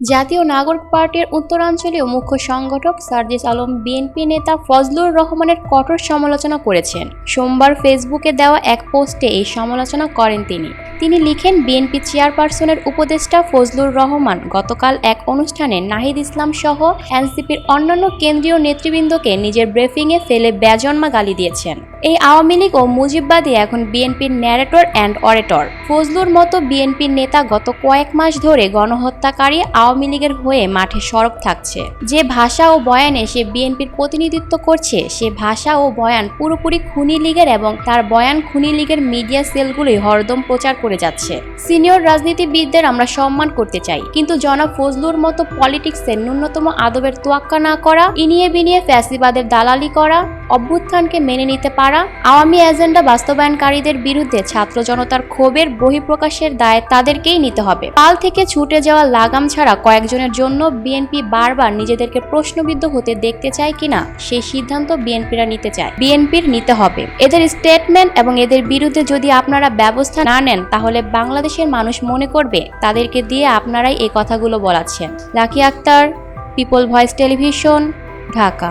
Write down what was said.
জাতীয় নাগরিক পার্টির উত্তরাঞ্চলীয় মুখ্য সংগঠক সার্জিস আলম বিএনপি নেতা ফজলুর রহমানের কঠোর সমালোচনা করেছেন। সোমবার ফেসবুকে দেওয়া এক পোস্টে এই সমালোচনা করেন তিনি। তিনি লিখেন, বিএনপি চেয়ারপারসনের উপদেষ্টা ফজলুর রহমান গতকাল এক অনুষ্ঠানে নাহিদ ইসলাম সহ এনসিপির অন্যান্য কেন্দ্রীয় নেতৃবৃন্দকে নিজের ব্রেফিংয়ে ফেলে বেজন্মা গালি দিয়েছেন। এই আওয়ামী লীগ ও মুজিববাদী এখন বিএনপির ন্যারেটর অ্যান্ড অরেটর। ফজলুর মতো বিএনপির নেতা গত কয়েক মাস ধরে গণহত্যাকারী আওয়ামী লীগের হয়ে মাঠে সরব থাকছে। যে ভাষা ও বয়ানে সে বিএনপির প্রতিনিধিত্ব করছে, সে ভাষা ও বয়ান পুরোপুরি খুনি লীগের এবং তার বয়ান খুনি লীগের মিডিয়া সেলগুলোই হরদম প্রচার করে যাচ্ছে। সিনিয়র রাজনীতিবিদদের আমরা সম্মান করতে চাই। কিন্তু জনাব ফজলুর মতো পলিটিক্সের ন্যূনতম আদবের তোয়াক্কা না করা, ইনিয়ে বিনিয়ে ফ্যাসিবাদের দালালি করা, অভ্যুত্থানকে মেনে নিতে পারা, আওয়ামী এজেন্ডা বাস্তবায়নকারীদের বিরুদ্ধে ছাত্র জনতার ক্ষোভের বহিঃপ্রকাশের দায় তাদেরকেই নিতে হবে। পাল থেকে ছুটে যাওয়া লাগাম ছাড়া কয়েকজনের জন্য বিএনপি বারবার নিজেদেরকে প্রশ্নবিদ্ধ হতে দেখতে চায় কিনা, সেই সিদ্ধান্ত বিএনপিরা নিতে চায়। বিএনপির নিতে হবে। এদের স্টেটমেন্ট এবং এদের বিরুদ্ধে যদি আপনারা ব্যবস্থা না নেন তাহলে বাংলাদেশের মানুষ মনে করবে তাদেরকে দিয়ে আপনারাই এই কথাগুলো বলাচ্ছেন। Lucky Akter, people voice television, Dhaka.